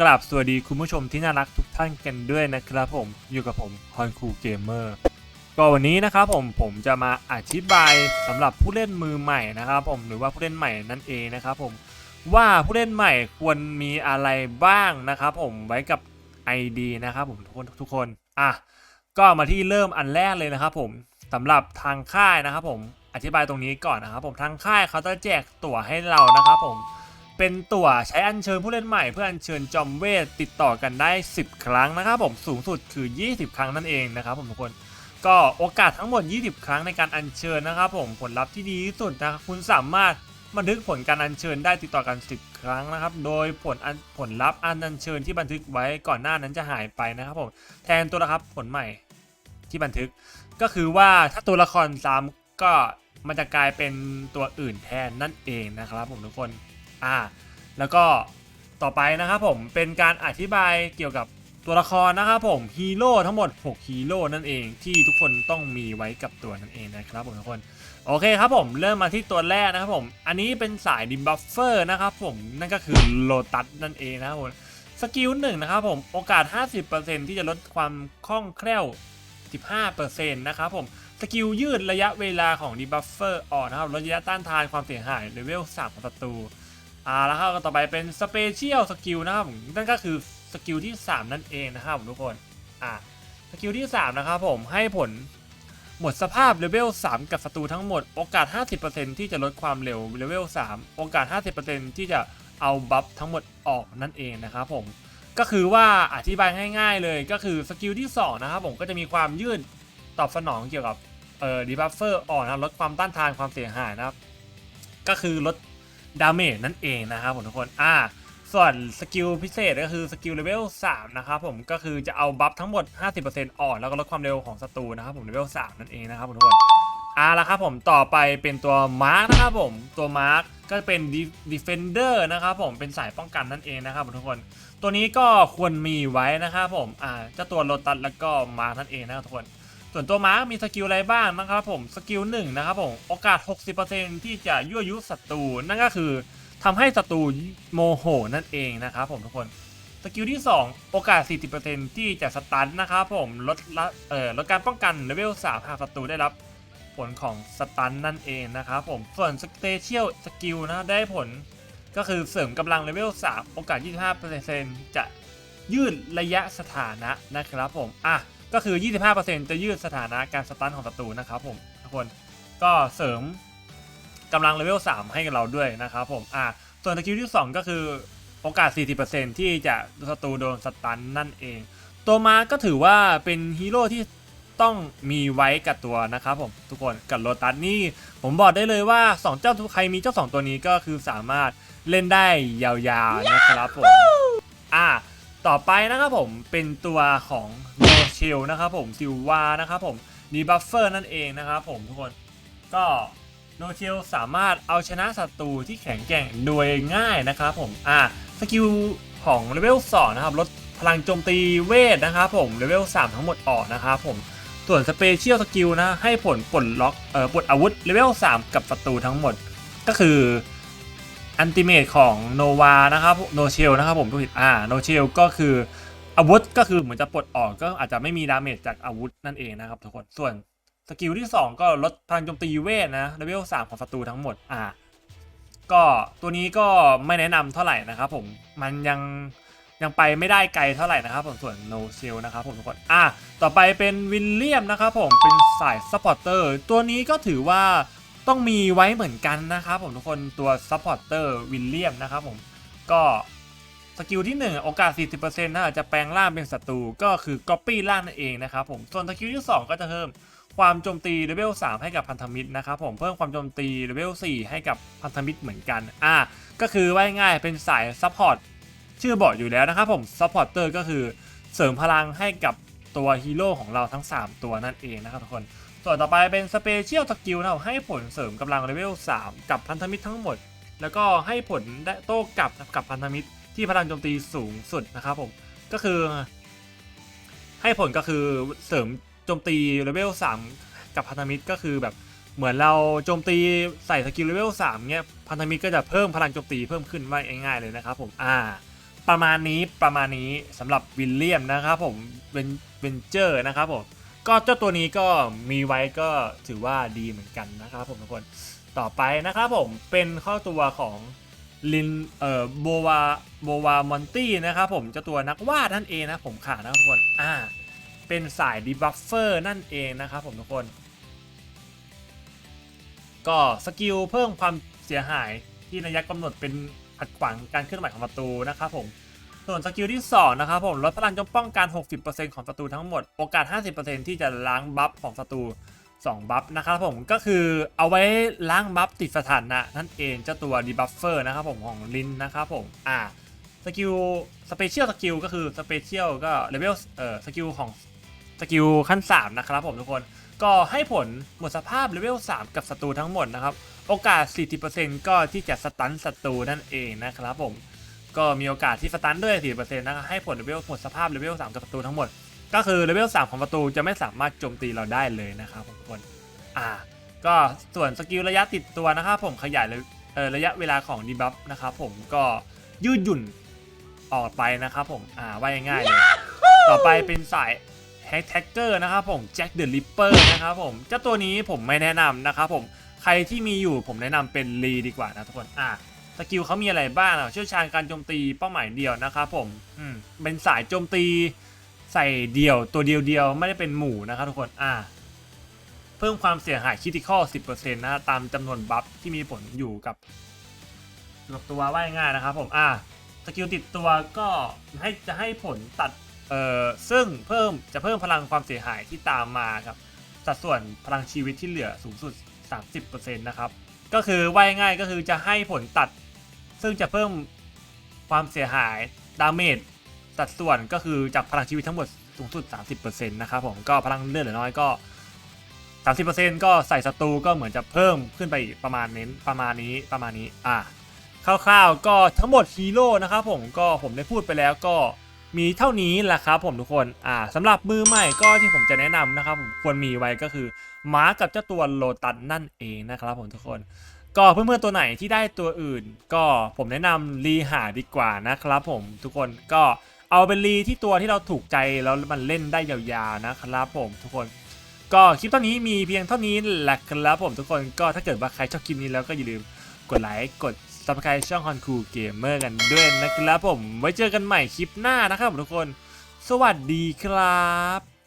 กราบสวัสดีคุณผู้ชมที่น่ารักทุกท่านกันด้วยนะครับผมอยู่กับผมฮอนคูเกมเมอร์ก็วันนี้นะครับผมผมจะมาอธิบายสำหรับผู้เล่นมือใหม่นะครับผมหรือว่าผู้เล่นใหม่นั่นเองนะครับผมว่าผู้เล่นใหม่ควรมีอะไรบ้างนะครับผมไว้กับ ID นะครับผมทุกคนทุกคนอะก็มาที่เริ่มอันแรกเลยนะครับผมสำหรับทางค่ายนะครับผมอธิบายตรงนี้ก่อนนะครับผมทางค่ายเขาจะแจกตั๋วให้เรานะครับผม เป็นตั๋วใช้อัญเชิญผู้เล่นใหม่เพื่ออัญเชิญจอมเวทติดต่อกันได้ 10 ครั้งนะครับผมสูงสุดคือ 20 ครั้งนั่นเองนะครับผมทุกคนก็โอกาสทั้งหมด 20 ครั้งในการอัญเชิญนะครับผมผลลัพธ์ที่ดีที่สุดนะครับคุณสามารถบันทึกผลการอัญเชิญได้ติดต่อกัน 10 ครั้งนะครับ โดยผลผลลัพธ์อันอัญเชิญที่บันทึกไว้ก่อนหน้านั้นจะหายไปนะครับผมแทนตัวละครับผลใหม่ที่บันทึก ก็คือว่าถ้าตัวละครซ้ำก็มันจะกลายเป็นตัวอื่นแทนนั่นเองนะครับผมทุกคน อ่าแล้วก็ต่อไปนะครับผมเป็นการอธิบายเกี่ยวกับตัวละครนะครับผมฮีโร่ทั้งหมด 6 ฮีโร่นั่นเองที่ทุกคนต้องมีไว้กับตัวนั่นเองนะครับผมทุกคนโอเคครับผมเริ่มมาที่ตัวแรกนะครับผมอันนี้เป็นสายดิมบัฟเฟอร์นะครับผมนั่นก็คือโลตัสนั่นเองนะครับผมสกิลหนึ่งนะครับผมโอกาส 50%ที่จะลดความคล่องแคล่ว 15%นะครับผมสกิลยืดระยะเวลาของดีบัฟเฟอร์ออกนะครับลดระยะต้านทานความเสียหายเลเวล3ของศัตรู อ่าแล้วครับก็ต่อไปเป็นสเปเชียลสกิลนะครับนั่นก็คือสกิลที่ 3 นั่นเองนะครับผมทุกคนอ่าสกิลที่ 3 นะครับผมให้ผลหมดสภาพเลเวล 3 กับศัตรูทั้งหมด โอกาส 50%ที่จะลดความเร็วเลเวล 3 โอกาส 50%ที่จะเอาบัฟทั้งหมดออกนั่นเองนะครับผมก็คือว่าอธิบายง่าย ๆ เลยก็คือสกิลที่2นะครับผมก็จะมีความยืดตอบสนองเกี่ยวกับเอ่อดีบัฟเฟอร์ออกนะลดความต้านทานความเสียหายนะครับ ก็คือลด ดาเมจนั่นเองนะครับผมทุกคนอ่าส่วนสกิลพิเศษก็คือสกิลเลเวล3นะครับผมก็คือจะเอาบัฟทั้งหมด 50%ออกแล้วก็ลดความเร็วของศัตรูนะครับผมเลเวล3นั่นเองนะครับผมทุกคนอ่าแล้วครับผมต่อไปเป็นตัวมาร์กนะครับผมตัวมาร์กก็เป็นดีเฟนเดอร์นะครับผมเป็นสายป้องกันนั่นเองนะครับผมทุกคน ตัวนี้ก็ควรมีไว้นะครับผมอ่าเจ้าตัวโลตัสแล้วก็มาร์กนั่นเองนะครับทุกคน ส่วนตัวม้ามีสกิลอะไรบ้างนะครับผมสกิลหนึ่งนะครับผมโอกาส 60%ที่จะยั่วยุศัตรูนั่นก็คือทำให้ศัตรูโมโหนั่นเองนะครับผมทุกคนสกิลที่ 2 โอกาส 40%ที่จะสตันนะครับผมลดละเอ่อลดการป้องกันเลเวล3หากศัตรูได้รับผลของสตันนั่นเองนะครับผมส่วนสเตเชียลสกิลนะได้ผลก็คือเสริมกำลังเลเวล3โอกาส 25%จะยืดระยะสถานะนะครับผมอะ ก็คือ 25%จะยืดสถานะการสตันของศัตรูนะครับผมทุกคนก็เสริมกำลังเลเวล 3 ให้กับเราด้วยนะครับผมอะส่วนสกิลที่ 2 ก็คือโอกาส 40%ที่จะศัตรูโดนสตันนั่นเอง ตัวมาก็ถือว่าเป็นฮีโร่ที่ต้องมีไว้กับตัวนะครับผมทุกคนกับโลตัสนี่ผมบอกได้เลยว่า 2 เจ้าใครมีเจ้า 2 ตัวนี้ก็คือสามารถเล่นได้ยาวๆนะครับผมอะต่อไปนะครับผมเป็นตัวของ เชลนะครับผมซิลวานะครับผมดีบัฟเฟอร์นั่นเองนะครับผมทุกคนก็โนเชลสามารถเอาชนะศัตรูที่แข็งแกร่งโดยง่ายนะครับผมอ่าสกิลของเลเวล2นะครับลดพลังโจมตีเวทนะครับผมเลเวล3ทั้งหมดออกนะครับผมส่วนสเปเชียลสกิลนะให้ผลปลดล็อกเอ่อปลดอาวุธเลเวล3 กับศัตรูทั้งหมดก็คืออันติเมตของโนวานะครับโนเชลนะครับผมทุกทิศอ่าโนเชลก็คือ อาวุธก็คือเหมือนจะปลดออกก็อาจจะไม่มีดาเมจจากอาวุธนั่นเองนะครับทุกคนส่วนสกิลที่ 2 ก็ลดพลังโจมตีเวทนะเลเวล3ของศัตรูทั้งหมดอ่าก็ตัวนี้ก็ไม่แนะนำเท่าไหร่นะครับผมมันยังยังไปไม่ได้ไกลเท่าไหร่นะครับผมส่วนโนเชลนะครับผมทุกคนอะต่อไปเป็นวิลเลียมนะครับผมเป็นสายซัพพอร์เตอร์ตัวนี้ก็ถือว่าต้องมีไว้เหมือนกันนะครับผมทุกคนตัวซัพพอร์เตอร์วิลเลียมนะครับผมก็ สกิลที่ 1 โอกาส 40%ถ้าจะแปลงร่างเป็นศัตรูก็คือ Copy ร่างนั่นเองนะครับผม ส่วนสกิลที่ 2 ก็จะเพิ่มความโจมตีเลเวล3ให้กับพันธมิตรนะครับผมเพิ่มความโจมตีเลเวล4ให้กับพันธมิตรเหมือนกันอ่าก็คือว่าง่ายเป็นสายซัพพอร์ตชื่อบอกอยู่แล้วนะครับผมซัพพอร์เตอร์ก็คือเสริมพลังให้กับตัวฮีโร่ของเราทั้ง 3 ตัวนั่นเองนะครับทุกคน ส่วนต่อไปเป็นสเปเชียลสกิลนะครับให้ผลเสริมกำลังเลเวล3 กับพันธมิตรทั้งหมด แล้วก็ให้ผลโต้กลับกับพันธมิตร ที่พลังโจมตีสูงสุดนะครับผมก็คือ ให้ผลก็คือเสริมโจมตีเลเวล3 กับพันธมิตรก็คือแบบเหมือนเราโจมตีใส่สกิลเลเวล3เนี่ยพันธมิตรก็จะเพิ่มพลังโจมตีเพิ่มขึ้นว่าง่ายๆเลยนะครับผมอ่าประมาณนี้ประมาณนี้สำหรับวิลเลียมนะครับผมเวนเวนเจอร์นะครับผมก็เจ้าตัวนี้ก็มีไว้ก็ถือว่าดีเหมือนกันนะครับผมทุกคนต่อไปนะครับผมเป็นข้อตัวของ ลินเอ่อโบวาโบวามอนตี้นะครับผมจ้าตัวนักวาดนั่นเองนะผมขาดนะทุกคนอ่าเป็นสายดีบัฟเฟอร์นั่นเองนะครับผมทุกคน ก็สกิลเพิ่มความเสียหายที่ระยะกำหนดเป็นขัดขวางการเคลื่อนไหวของประตูนะครับผมส่วนสกิลที่ 2 นะครับผมลดพลังจมป้องกัน 60%ของศัตรูทั้งหมด โอกาส 50%ที่จะล้างบัฟของศัตรู 2 บัฟนะครับผมก็คือเอาไว้ล้างบัฟติดสถานะนั่นเองเจ้าตัวดีบัฟเฟอร์นะครับผมของลินนะครับผมอ่าสกิลสเปเชียลสกิลก็คือสเปเชียลก็เลเวลเอ่อสกิลของสกิลขั้น 3 นะครับผมทุกคนก็ให้ผลหมดสภาพเลเวล 3 กับศัตรูทั้งหมดนะครับ โอกาส 40%ก็ที่จะสตันศัตรูนั่นเองนะครับผมก็มีโอกาสที่สตันด้วย 40%นะครับให้ผลเลเวลหมดสภาพเลเวล 3 กับศัตรูทั้งหมด ก็คือเลเวล3ของประตูจะไม่สามารถโจมตีเราได้เลยนะครับผมทุกคนอ่าก็ส่วนสกิลระยะติดตัวนะครับผมขยายเลยเอ่อระยะเวลาของดีบัฟนะครับผมก็ยืดหยุ่นออกไปนะครับผมอ่าว่าง่ายๆเลยต่อไปเป็นสายแฮกแท็กเกอร์นะครับผมแจ็คเดอะลิปเปอร์นะครับผมเจ้าตัวนี้ผมไม่แนะนำนะครับผมใครที่มีอยู่ผมแนะนำเป็นลีดีกว่านะทุกคนอะสกิลเขามีอะไรบ้างอะเชี่ยวชาญการโจมตีเป้าหมายเดียวนะครับผมอืมเป็นสายโจมตี ใส่เดี่ยวตัวเดียวเดียวไม่ได้เป็นหมู่นะครับทุกคนอะเพิ่มความเสียหายคิติคอล10%นะตามจำนวนบัฟที่มีผลอยู่กับกับตัวว่ายง่ายนะครับผมอะสกิลติดตัวก็ให้จะให้ผลตัดเอ่อซึ่งเพิ่มจะเพิ่มพลังความเสียหายที่ตามมาครับสัดส่วนพลังชีวิตที่เหลือสูงสุด 30%นะครับก็คือว่ายง่ายก็คือจะให้ผลตัด ซึ่งจะเพิ่มความเสียหายดาเมจ สัดส่วนก็คือจากพลังชีวิตทั้งหมดสูงสุด 30%นะครับผมก็พลังเลือดเหลือน้อยก็ 30%ก็ใส่ศัตรูก็เหมือนจะเพิ่มขึ้นไปประมาณนี้ประมาณนี้ประมาณนี้อะคร่าวๆก็ทั้งหมดฮีโร่นะครับผมก็ผมได้พูดไปแล้วก็มีเท่านี้แหละครับผมทุกคนอ่าสำหรับมือใหม่ก็ที่ผมจะแนะนำนะครับผมควรมีไว้ก็คือม้ากับเจ้าตัวโลตันนั่นเองนะครับผมทุกคน ก็เพื่อนๆตัวไหนที่ได้ตัวอื่น ก็ผมแนะนำรีหาดีกว่านะครับผมทุกคนก็ เอาเป็นรีที่ตัวที่เราถูกใจแล้วมันเล่นได้ยาวๆนะครับผมทุกคนก็คลิปตอนนี้มีเพียงเท่านี้แหละครับผมทุกคนก็ถ้าเกิดว่าใครชอบคลิปนี้แล้วก็อย่าลืมกดไลค์กด subscribe ช่อง h o n c o o Gamer กันด้วยนะครับผมไว้เจอกันใหม่คลิปหน้านะครับผมทุกคน สวัสดีครับ